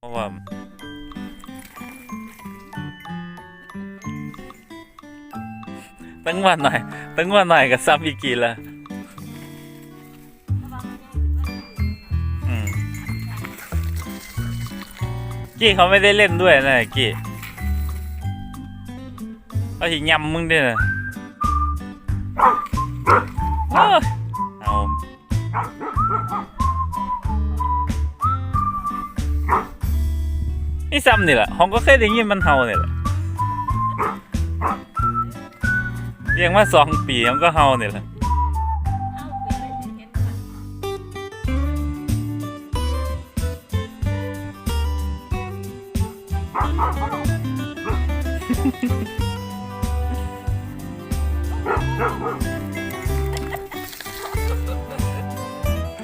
เพราะว่าตั้งวันหน่อยตั้งวันหน่อยกับซ้ำอีกกี่ละกี้เขาไม่ได้เล่นด้วยนะกี้เขาหิยำมึงด้วยนะ นี่ซ้ำนี่แหละผมก็เคยได้ยินมันเห่าเนี่ยแหละเลี้ยงมาสองปีมันก็เห่าเนี่ยแหละ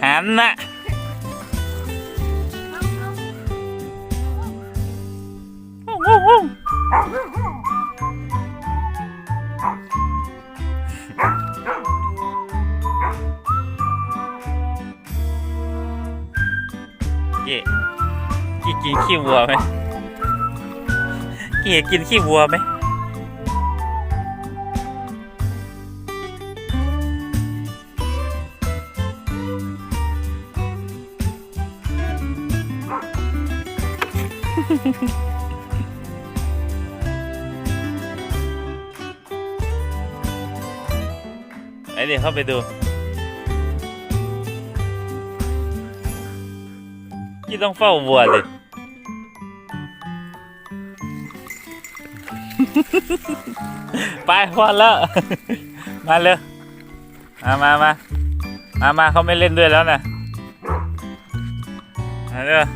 หันนะ เย่กี่กินขี้วัวไหมกี่กินขี้วัวไหมไอ้เดี๋ยวเข้าไปดู ที่ต้องเฝ้าวัวเลย ไปพอแล้ว มาเลยมามามามามาเขาไม่เล่นด้วยแล้วนะมาเลย